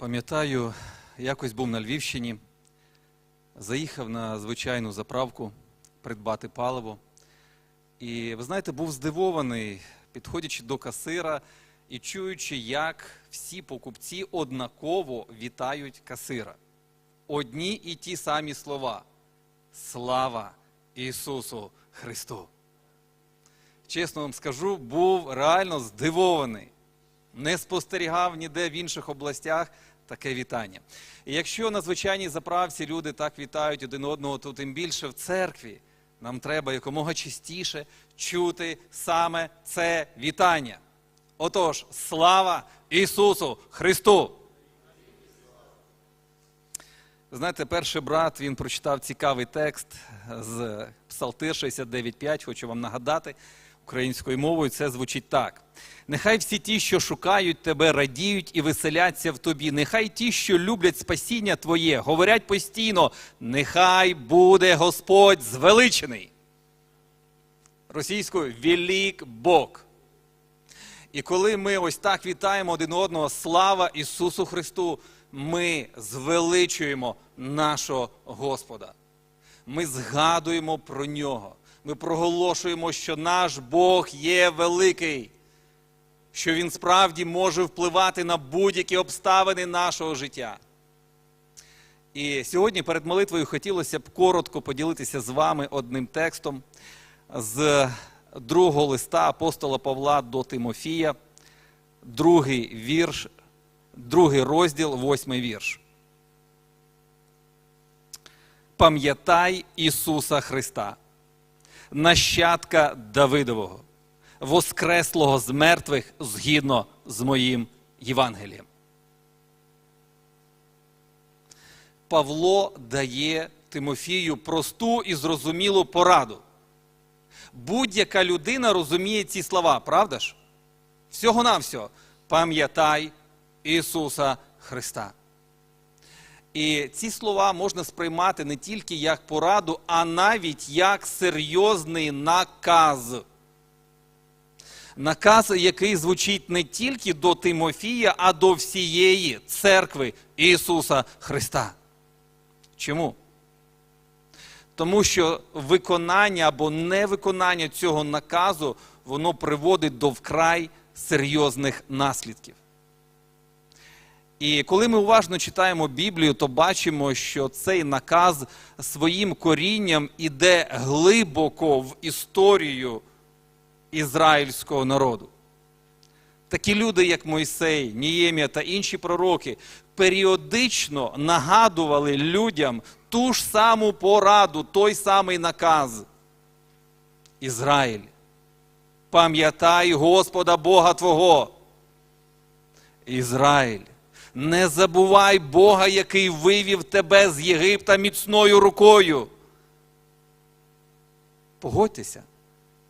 Пам'ятаю, якось був на Львівщині, заїхав на звичайну заправку придбати паливо. І ви знаєте, був здивований, підходячи до касира і чуючи, як всі покупці однаково вітають касира. Одні і ті самі слова. Слава Ісусу Христу! Чесно вам скажу, був реально здивований. Не спостерігав ніде в інших областях таке вітання. І якщо на звичайній заправці люди так вітають один одного, то тим більше в церкві нам треба якомога частіше чути саме це вітання. Отож, слава Ісусу Христу! Знаєте, перший брат він прочитав цікавий текст з Псалтир 69.5, хочу вам нагадати українською мовою. Це звучить так: нехай всі ті, що шукають тебе, радіють і веселяться в тобі. Нехай ті, що люблять спасіння Твоє, говорять постійно: нехай буде Господь звеличений. Російською Велик Бог. І коли ми ось так вітаємо один одного, слава Ісусу Христу, ми звеличуємо нашого Господа. Ми згадуємо про нього. Ми проголошуємо, що наш Бог є великий, що Він справді може впливати на будь-які обставини нашого життя. І сьогодні перед молитвою хотілося б коротко поділитися з вами одним текстом з другого листа апостола Павла до Тимофія, другий вірш, другий розділ, восьмий вірш. Пам'ятай Ісуса Христа, нащадка Давидового, воскреслого з мертвих згідно з моїм Євангелієм. Павло дає Тимофію просту і зрозумілу пораду. Будь-яка людина розуміє ці слова, правда ж? Всього-навсього. Пам'ятай Ісуса Христа. І ці слова можна сприймати не тільки як пораду, а навіть як серйозний наказ. Наказ, який звучить не тільки до Тимофія, а до всієї церкви Ісуса Христа. Чому? Тому що виконання або невиконання цього наказу воно приводить до вкрай серйозних наслідків. І коли ми уважно читаємо Біблію, то бачимо, що цей наказ своїм корінням іде глибоко в історію ізраїльського народу. Такі люди, як Мойсей, Ніємія та інші пророки, періодично нагадували людям ту ж саму пораду, той самий наказ. Ізраїль, пам'ятай Господа Бога Твого. Ізраїль, не забувай Бога, який вивів тебе з Єгипта міцною рукою. Погодьтеся,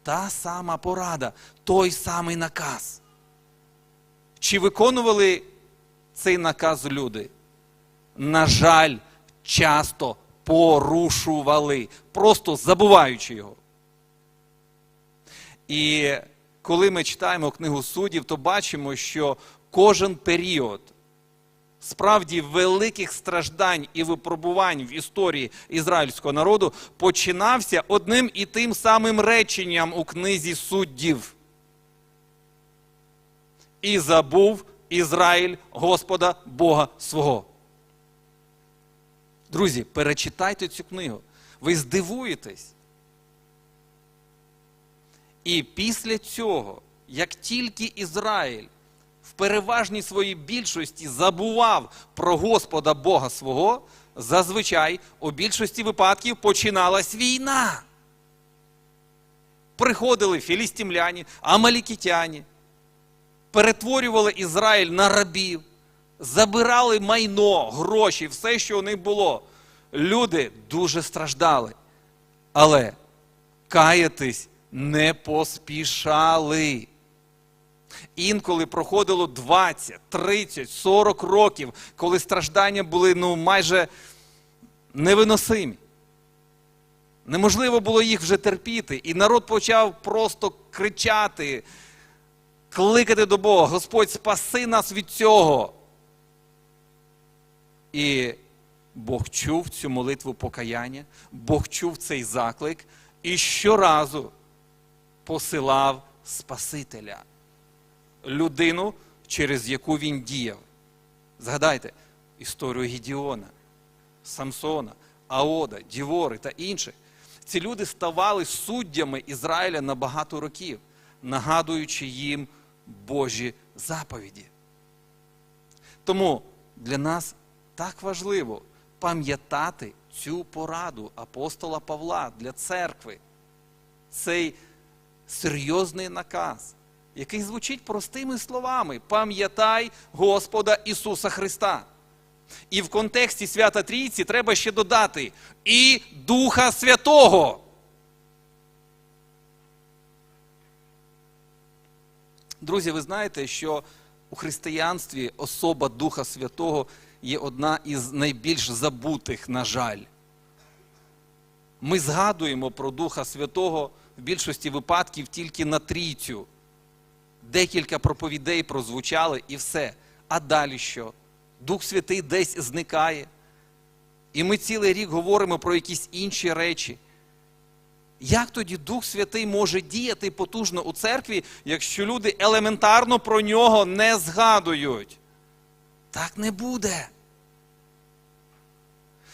та сама порада, той самий наказ. Чи виконували цей наказ люди? На жаль, часто порушували, просто забуваючи його. І коли ми читаємо книгу суддів, то бачимо, що кожен період справді великих страждань і випробувань в історії ізраїльського народу починався одним і тим самим реченням у книзі суддів. І забув Ізраїль Господа Бога свого. Друзі, перечитайте цю книгу. Ви здивуєтесь. І після цього, як тільки Ізраїль в переважній своїй більшості забував про Господа Бога свого, зазвичай у більшості випадків починалась війна. Приходили філістимляні, амалікітяні, перетворювали Ізраїль на рабів, забирали майно, гроші, все, що у них було. Люди дуже страждали. Але каятись не поспішали. Інколи проходило 20, 30, 40 років, коли страждання були ну, майже невиносимі. Неможливо було їх вже терпіти. І народ почав просто кричати, кликати до Бога: Господь, спаси нас від цього. І Бог чув цю молитву покаяння, Бог чув цей заклик і щоразу посилав Спасителя, людину, через яку він діяв. Згадайте історію Гідіона, Самсона, Аода, Дівори та інших. Ці люди ставали суддями Ізраїля на багато років, нагадуючи їм Божі заповіді. Тому для нас так важливо пам'ятати цю пораду апостола Павла для церкви. Цей серйозний наказ, який звучить простими словами: пам'ятай Господа Ісуса Христа. І в контексті Свята Трійці треба ще додати і Духа Святого. Друзі, ви знаєте, що у християнстві особа Духа Святого є одна із найбільш забутих, на жаль. Ми згадуємо про Духа Святого в більшості випадків тільки на трійцю. Декілька проповідей прозвучали і все. А далі що? Дух Святий десь зникає. І ми цілий рік говоримо про якісь інші речі. Як тоді Дух Святий може діяти потужно у церкві, якщо люди елементарно про нього не згадують? Так не буде.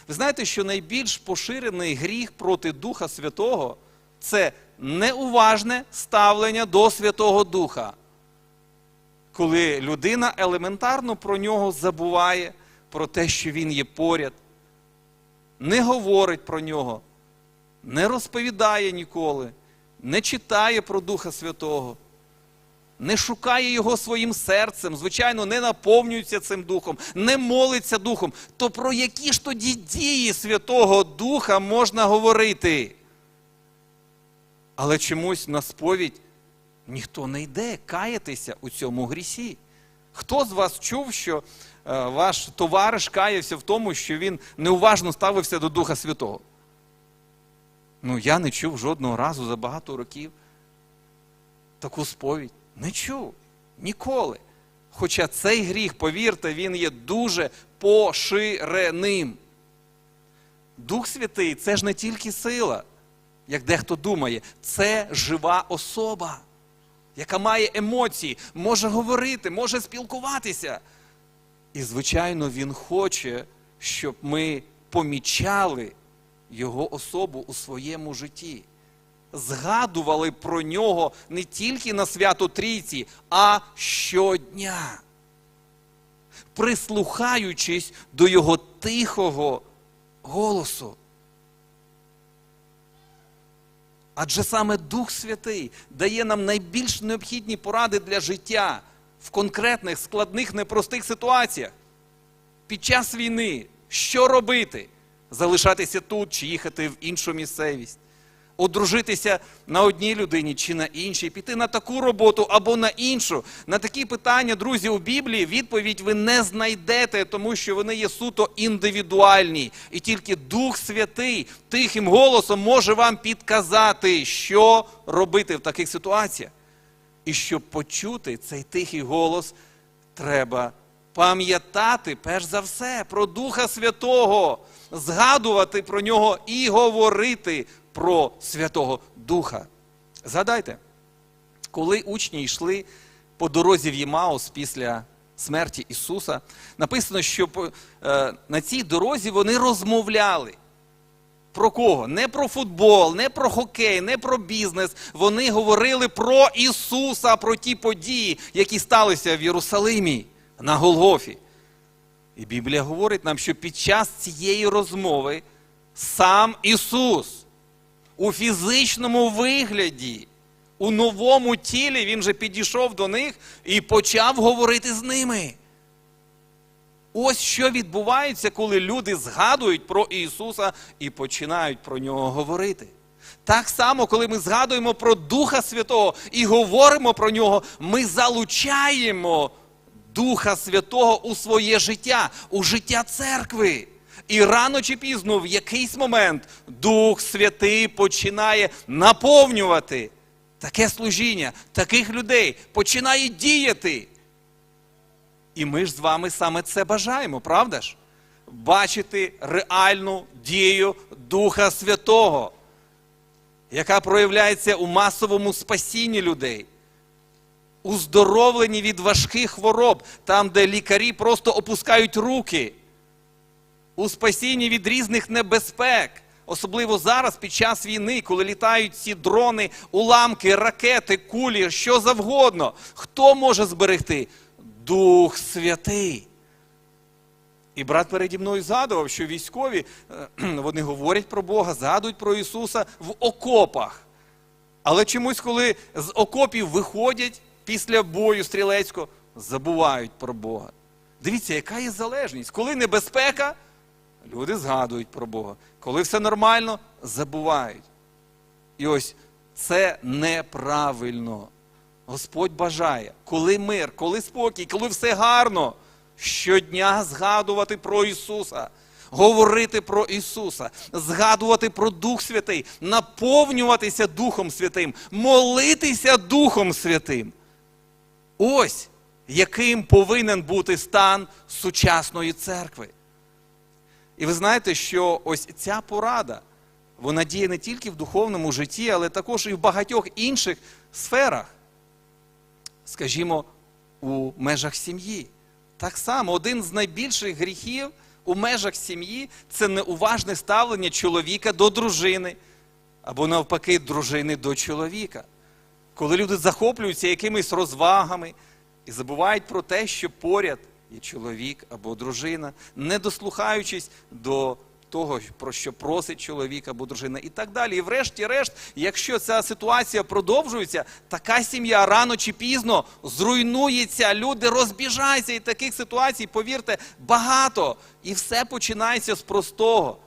Ви знаєте, що найбільш поширений гріх проти Духа Святого це неуважне ставлення до Святого Духа. Коли людина елементарно про нього забуває, про те, що він є поряд, не говорить про нього, не розповідає ніколи, не читає про Духа Святого, не шукає його своїм серцем, звичайно, не наповнюється цим духом, не молиться духом, то про які ж тоді дії Святого Духа можна говорити? Але чомусь на сповідь ніхто не йде каятися у цьому грісі. Хто з вас чув, що е, ваш товариш каявся в тому, що він неуважно ставився до Духа Святого? Ну, я не чув жодного разу за багато років таку сповідь. Не чув. Ніколи. Хоча цей гріх, повірте, він є дуже поширеним. Дух Святий це ж не тільки сила, як дехто думає, це жива особа, яка має емоції, може говорити, може спілкуватися. І, звичайно, він хоче, щоб ми помічали його особу у своєму житті. Згадували про нього не тільки на свято Трійці, а щодня, прислухаючись до його тихого голосу. Адже саме Дух Святий дає нам найбільш необхідні поради для життя в конкретних, складних, непростих ситуаціях. Під час війни що робити? Залишатися тут чи їхати в іншу місцевість, одружитися на одній людині чи на іншій, піти на таку роботу або на іншу. На такі питання, друзі, у Біблії відповідь ви не знайдете, тому що вони є суто індивідуальні. І тільки Дух Святий тихим голосом може вам підказати, що робити в таких ситуаціях. І щоб почути цей тихий голос, треба пам'ятати перш за все про Духа Святого, згадувати про нього і говорити про Святого Духа. Згадайте, коли учні йшли по дорозі в Ємаус після смерті Ісуса, написано, що е, на цій дорозі вони розмовляли. Про кого? Не про футбол, не про хокей, не про бізнес. Вони говорили про Ісуса, про ті події, які сталися в Єрусалимі на Голгофі. І Біблія говорить нам, що під час цієї розмови сам Ісус у фізичному вигляді, у новому тілі Він же підійшов до них і почав говорити з ними. Ось що відбувається, коли люди згадують про Ісуса і починають про нього говорити. Так само, коли ми згадуємо про Духа Святого і говоримо про нього, ми залучаємо Духа Святого у своє життя, у життя церкви. І рано чи пізно, в якийсь момент, Дух Святий починає наповнювати таке служіння, таких людей, починає діяти. І ми ж з вами саме це бажаємо, правда ж? бачити реальну дію Духа Святого, яка проявляється у масовому спасінні людей, у від важких хвороб, там, де лікарі просто опускають руки, у спасінні від різних небезпек. Особливо зараз, під час війни, коли літають ці дрони, уламки, ракети, кулі, що завгодно. Хто може зберегти? Дух Святий. І брат переді мною згадував, що військові е, вони говорять про Бога, згадують про Ісуса в окопах. Але чомусь, коли з окопів виходять після бою стрілецького, забувають про Бога. Дивіться, яка є залежність. Коли небезпека, люди згадують про Бога. Коли все нормально, забувають. І ось це неправильно. Господь бажає, коли мир, коли спокій, коли все гарно, щодня згадувати про Ісуса, говорити про Ісуса, згадувати про Дух Святий, наповнюватися Духом Святим, молитися Духом Святим. Ось яким повинен бути стан сучасної церкви. І ви знаєте, що ось ця порада, вона діє не тільки в духовному житті, але також і в багатьох інших сферах, скажімо, у межах сім'ї. Так само, один з найбільших гріхів у межах сім'ї це неуважне ставлення чоловіка до дружини, або навпаки, дружини до чоловіка. Коли люди захоплюються якимись розвагами і забувають про те, що поряд є чоловік або дружина, не дослухаючись до того, про що просить чоловік або дружина, і так далі. І врешті-решт, якщо ця ситуація продовжується, така сім'я рано чи пізно зруйнується, люди розбіжаються, і таких ситуацій, повірте, багато. І все починається з простого.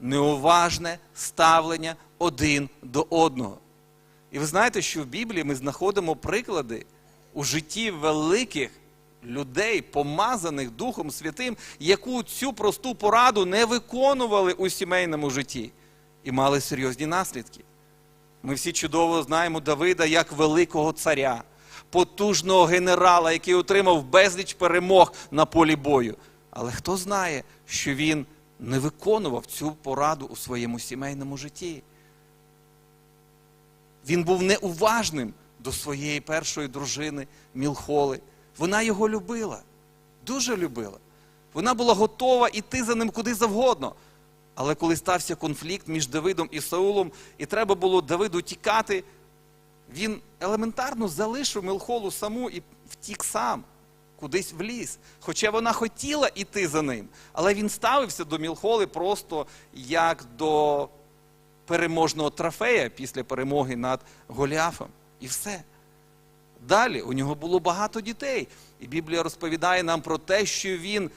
Неуважне ставлення один до одного. І ви знаєте, що в Біблії ми знаходимо приклади у житті великих людей, помазаних Духом Святим, яку цю просту пораду не виконували у сімейному житті і мали серйозні наслідки. Ми всі чудово знаємо Давида як великого царя, потужного генерала, який отримав безліч перемог на полі бою. Але хто знає, що він не виконував цю пораду у своєму сімейному житті? Він був неуважним до своєї першої дружини Мілхоли. Вона його любила, дуже любила. Вона була готова йти за ним куди завгодно. Але коли стався конфлікт між Давидом і Саулом, і треба було Давиду тікати, він елементарно залишив Мілхолу саму і втік сам, кудись в ліс. Хоча вона хотіла йти за ним, але він ставився до Мілхоли просто як до переможного трофея після перемоги над Голіафом. І все. Далі у нього було багато дітей. І Біблія розповідає нам про те, що він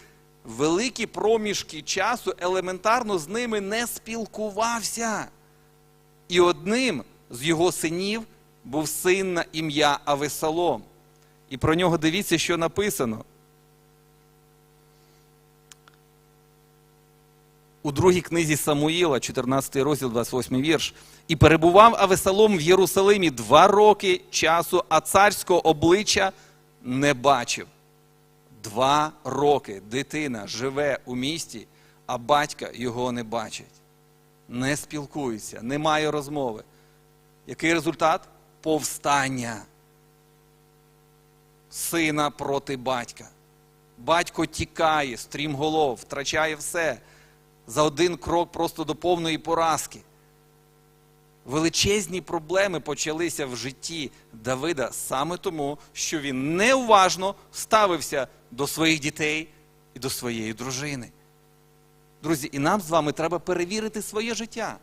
великі проміжки часу елементарно з ними не спілкувався. І одним з його синів був син на ім'я Авесалом. І про нього дивіться, що написано. У другій книзі Самуїла, 14 розділ, 28 вірш. І перебував Авесалом в Єрусалимі два роки часу, а царського обличчя не бачив. Два роки дитина живе у місті, а батька його не бачить. Не спілкується, немає розмови. Який результат? Повстання сина проти батька. Батько тікає, стрімголов, втрачає все за один крок просто до повної поразки. Величезні проблеми почалися в житті Давида саме тому, що він неуважно ставився до своїх дітей і до своєї дружини. Друзі, і нам з вами треба перевірити своє життя.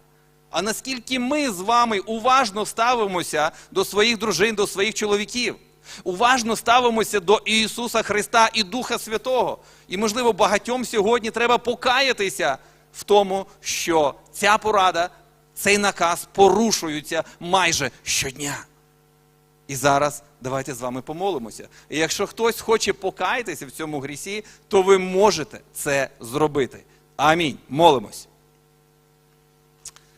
А наскільки ми з вами уважно ставимося до своїх дружин, до своїх чоловіків, уважно ставимося до Ісуса Христа і Духа Святого. І, можливо, багатьом сьогодні треба покаятися в тому, що ця порада, цей наказ порушуються майже щодня. І зараз давайте з вами помолимося. І якщо хтось хоче покаятися в цьому грісі, то ви можете це зробити. Амінь. Молимось.